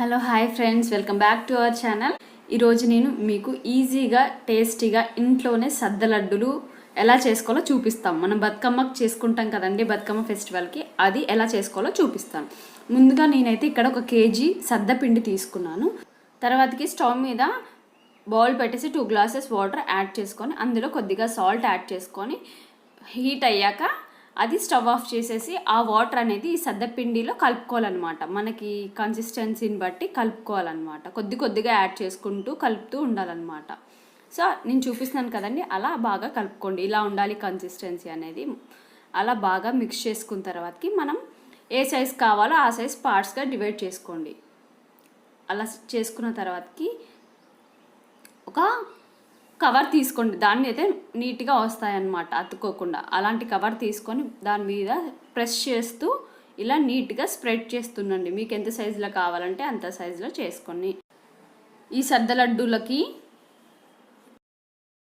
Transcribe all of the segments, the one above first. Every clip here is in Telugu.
Hello hi friends. Welcome back to our channel. ఈరోజు నేను మీకు ఈజీగా టేస్టీగా ఇంట్లోనే సద్ద లడ్డులు ఎలా చేసుకోవాలో చూపిస్తాం. మనం బతుకమ్మకు చేసుకుంటాం కదండి బతుకమ్మ ఫెస్టివల్కి. అది ఎలా చేసుకోవాలో చూపిస్తాను ముందుగా నేనైతే ఇక్కడ ఒక కేజీ సద్ద పిండి తీసుకున్నాను. తర్వాతకి స్టవ్ మీద బౌల్ పెట్టేసి టూ గ్లాసెస్ వాటర్ యాడ్ చేసుకొని అందులో కొద్దిగా సాల్ట్ యాడ్ చేసుకొని హీట్ అయ్యాక అది స్టవ్ ఆఫ్ చేసేసి ఆ వాటర్ అనేది ఈ సద్దపిండిలో కలుపుకోవాలన్నమాట. మనకి కన్సిస్టెన్సీని బట్టి కలుపుకోవాలన్నమాట. కొద్ది కొద్దిగా యాడ్ చేసుకుంటూ కలుపుతూ ఉండాలన్నమాట. సో నేను చూపిస్తున్నాను కదండి అలా బాగా కలుపుకోండి. ఇలా ఉండాలి కన్సిస్టెన్సీ అనేది. అలా బాగా మిక్స్ చేసుకున్న తర్వాతకి మనం ఏ సైజ్ కావాలో ఆ సైజ్ పార్ట్స్గా డివైడ్ చేసుకోండి. అలా చేసుకున్న తర్వాతకి ఒక కవర్ తీసుకోండి. దాన్ని అయితే నీట్గా వస్తాయన్నమాట అతుక్కోకుండా. అలాంటి కవర్ తీసుకొని దాని మీద ప్రెస్ చేస్తూ ఇలా నీట్గా స్ప్రెడ్ చేస్తుండండి. మీకు ఎంత సైజులో కావాలంటే అంత సైజులో చేసుకొని. ఈ సద్ద లడ్డూలకి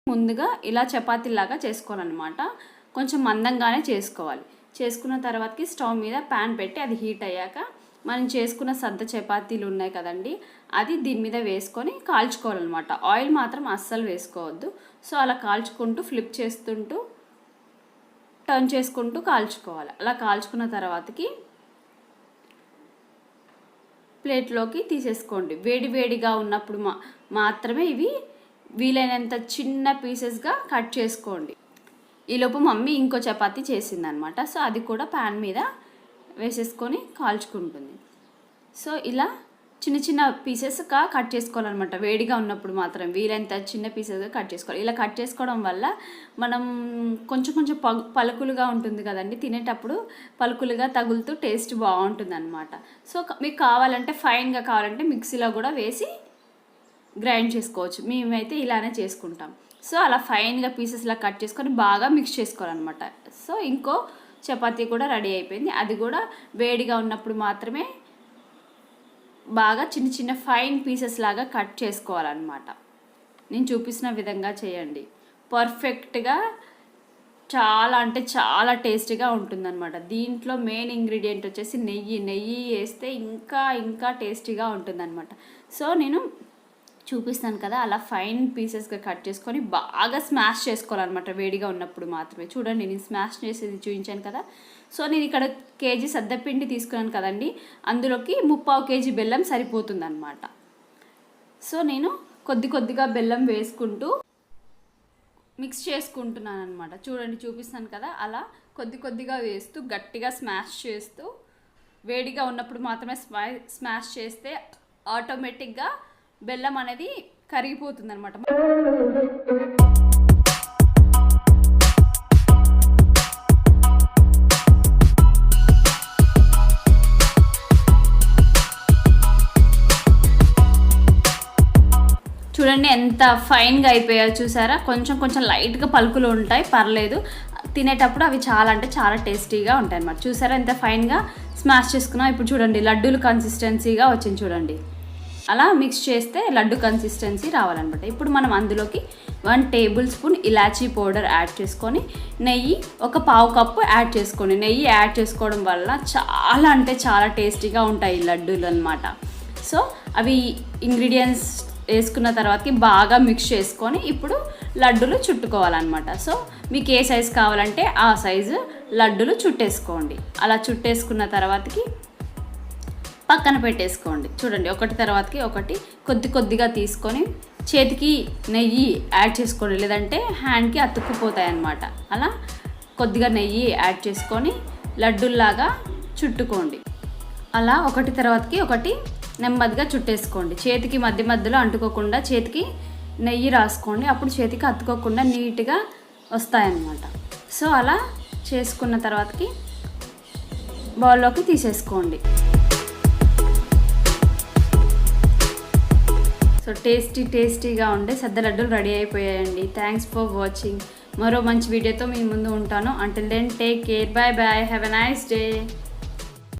ముందుగా ఇలా చపాతీలాగా చేసుకోవాలన్నమాట. కొంచెం మందంగానే చేసుకోవాలి. చేసుకున్న తర్వాతకి స్టవ్ మీద ప్యాన్ పెట్టి అది హీట్ అయ్యాక మనం చేసుకున్న సద్ద చపాతీలు ఉన్నాయి కదండి అది దీని మీద వేసుకొని కాల్చుకోవాలన్నమాట. ఆయిల్ మాత్రం అస్సలు వేసుకోవద్దు. సో అలా కాల్చుకుంటూ ఫ్లిప్ చేస్తుంటూ టర్న్ చేసుకుంటూ కాల్చుకోవాలి. అలా కాల్చుకున్న తర్వాతకి ప్లేట్లోకి తీసేసుకోండి. వేడి వేడిగా ఉన్నప్పుడు మా మాత్రమే ఇవి వీలైనంత చిన్న పీసెస్గా కట్ చేసుకోండి. ఈలోపు మమ్మీ ఇంకో చపాతీ చేసిందనమాట సో అది కూడా ప్యాన్ మీద వేసేసుకొని కాల్చుకుంటుంది. సో ఇలా చిన్న చిన్న పీసెస్గా కట్ చేసుకోవాలన్నమాట. వేడిగా ఉన్నప్పుడు మాత్రం వీలైనంత చిన్న పీసెస్గా కట్ చేసుకోవాలి. ఇలా కట్ చేసుకోవడం వల్ల మనం కొంచెం కొంచెం పలుకులుగా ఉంటుంది కదండి. తినేటప్పుడు పలుకులుగా తగులుతూ టేస్ట్ బాగుంటుంది అనమాట సో మీకు కావాలంటే ఫైన్గా కావాలంటే మిక్సీలో కూడా వేసి గ్రైండ్ చేసుకోవచ్చు. మేమైతే ఇలానే చేసుకుంటాం. సో అలా ఫైన్గా పీసెస్లా కట్ చేసుకొని బాగా మిక్స్ చేసుకోవాలన్నమాట. సో ఇంకో చపాతీ కూడా రెడీ అయిపోయింది. అది కూడా వేడిగా ఉన్నప్పుడు మాత్రమే బాగా చిన్న చిన్న ఫైన్ పీసెస్ లాగా కట్ చేసుకోవాలన్నమాట. నేను చూపిస్తున్న విధంగా చేయండి. పర్ఫెక్ట్గా చాలా అంటే చాలా టేస్టీగా ఉంటుందన్నమాట. దీంట్లో మెయిన్ ఇంగ్రీడియంట్ వచ్చేసి నెయ్యి. నెయ్యి వేస్తే ఇంకా ఇంకా టేస్టీగా ఉంటుందన్నమాట. సో నేను చూపిస్తాను కదా అలా ఫైన్ పీసెస్గా కట్ చేసుకొని బాగా స్మాష్ చేసుకోవాలన్నమాట వేడిగా ఉన్నప్పుడు మాత్రమే. చూడండి నేను స్మాష్ చేసేది చూపించాను కదా. సో నేను ఇక్కడ కేజీ సద్దపిండి తీసుకున్నాను కదండి. అందులోకి ముప్పావు కేజీ బెల్లం సరిపోతుందన్నమాట. సో నేను కొద్ది కొద్దిగా బెల్లం వేసుకుంటూ మిక్స్ చేసుకుంటున్నాను అనమాట చూడండి చూపిస్తాను కదా. అలా కొద్ది కొద్దిగా వేస్తూ గట్టిగా స్మాష్ చేస్తూ వేడిగా ఉన్నప్పుడు మాత్రమే స్మాష్ చేస్తే ఆటోమేటిక్గా బెల్లం అనేది కరిగిపోతుంది అనమాట చూడండి ఎంత ఫైన్గా అయిపోయాయో చూసారా? కొంచెం కొంచెం లైట్గా పలుకులు ఉంటాయి పర్లేదు. తినేటప్పుడు అవి చాలా అంటే చాలా టేస్టీగా ఉంటాయి అన్నమాట చూసారా ఎంత ఫైన్గా స్మాష్ చేసుకున్నాం? ఇప్పుడు చూడండి లడ్డూలు కన్సిస్టెన్సీగా వచ్చింది చూడండి. అలా మిక్స్ చేస్తే లడ్డు కన్సిస్టెన్సీ రావాలన్నమాట. ఇప్పుడు మనం అందులోకి వన్ టేబుల్ స్పూన్ ఇలాచీ పౌడర్ యాడ్ చేసుకొని నెయ్యి ఒక పావు కప్పు యాడ్ చేసుకోండి. నెయ్యి యాడ్ చేసుకోవడం వల్ల చాలా అంటే చాలా టేస్టీగా ఉంటాయి లడ్డూలు అనమాట సో అవి ఇంగ్రీడియంట్స్ వేసుకున్న తర్వాతకి బాగా మిక్స్ చేసుకొని ఇప్పుడు లడ్డులు చుట్టుకోవాలన్నమాట. సో మీకు ఏ సైజు కావాలంటే ఆ సైజు లడ్డులు చుట్టేసుకోండి. అలా చుట్టేసుకున్న తర్వాతకి పక్కన పెట్టేసుకోండి. చూడండి ఒకటి తర్వాతకి ఒకటి కొద్ది కొద్దిగా తీసుకొని చేతికి నెయ్యి యాడ్ చేసుకోండి. లేదంటే హ్యాండ్కి అతుక్కుపోతాయి అన్నమాట అలా కొద్దిగా నెయ్యి యాడ్ చేసుకొని లడ్డుల్లాగా చుట్టుకోండి. అలా ఒకటి తర్వాతకి ఒకటి నెమ్మదిగా చుట్టేసుకోండి. చేతికి మధ్య మధ్యలో అంటుకోకుండా చేతికి నెయ్యి రాసుకోండి. అప్పుడు చేతికి అతుకోకుండా నీట్గా వస్తాయన్నమాట. సో అలా చేసుకున్న తర్వాతకి బౌల్లోకి తీసేసుకోండి. సో టేస్టీ టేస్టీగా ఉండే సద్ద లడ్డూలు రెడీ అయిపోయాయండి. థ్యాంక్స్ ఫర్ వాచింగ్ మరో మంచి వీడియోతో మీ ముందు ఉంటాను. Until then take care bye bye have a nice day